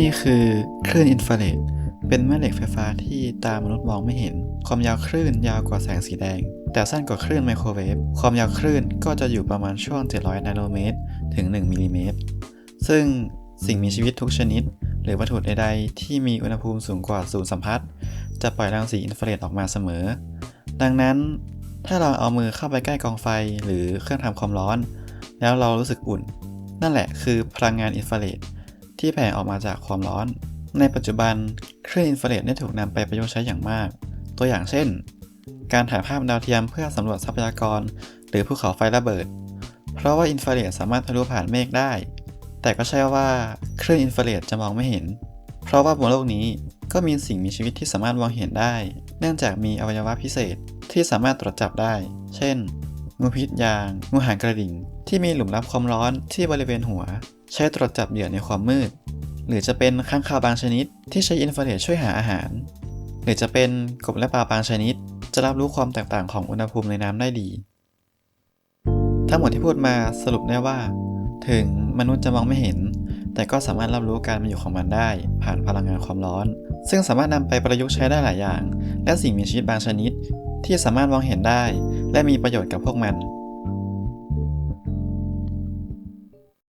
นี่คือคลื่นอินฟราเรดเป็นแม่เหล็กไฟฟ้าที่ตามนุษย์มองไม่เห็น ความยาวคลื่นยาวกว่าแสงสีแดง แต่สั้นกว่าคลื่นไมโครเวฟ ความยาวคลื่นก็จะอยู่ประมาณช่วง 700 นาโนเมตร ถึง 1 มิลลิเมตร ซึ่งสิ่งมีชีวิตทุกชนิด หรือวัตถุใดๆ ที่มีอุณหภูมิสูงกว่าศูนย์สัมผัส จะปล่อยรังสีอินฟราเรดออกมาเสมอ ดังนั้น ถ้าเราเอามือเข้าไปใกล้กองไฟหรือเครื่องทำความร้อน แล้วเรารู้สึกอุ่น นั่นแหละคือพลังงานอินฟราเรด ที่แผ่ออกมาจากความร้อน ในปัจจุบันคลื่นอินฟราเรดได้ถูกนำไปประยุกต์ใช้อย่างมาก ตัวอย่างเช่น การถ่ายภาพดาวเทียมเพื่อสำรวจทรัพยากร หรือภูเขาไฟระเบิด เพราะว่าอินฟราเรดสามารถทะลุผ่านเมฆได้ แต่ก็ใช่ว่าคลื่นอินฟราเรดจะมองไม่เห็น เพราะว่าบนโลกนี้ก็มีสิ่งมีชีวิตที่สามารถมองเห็นได้ เนื่องจากมีอวัยวะพิเศษที่สามารถตรวจจับได้ เช่น งูพิษยาง งูหางกระดิ่ง ที่มีหลุมรับความร้อนที่บริเวณหัว ใช้ตรวจจับเหยื่อในความมืด หรือจะเป็นค้างคาวบางชนิด ที่ใช้อินฟราเรดช่วยหาอาหาร หรือจะเป็นกบและปลาบางชนิด จะรับรู้ความแตกต่างของอุณหภูมิในน้ำได้ดี ทั้งหมดที่พูดมาสรุปได้ว่า ถึงมนุษย์จะมองไม่เห็น แต่ก็สามารถรับรู้การมีอยู่ของมันได้ ผ่านพลังงานความร้อน ซึ่งสามารถนำไปประยุกต์ใช้ได้หลายอย่าง และสิ่งมีชีวิตบางชนิด ที่สามารถมองเห็นได้ และมีประโยชน์กับพวกมัน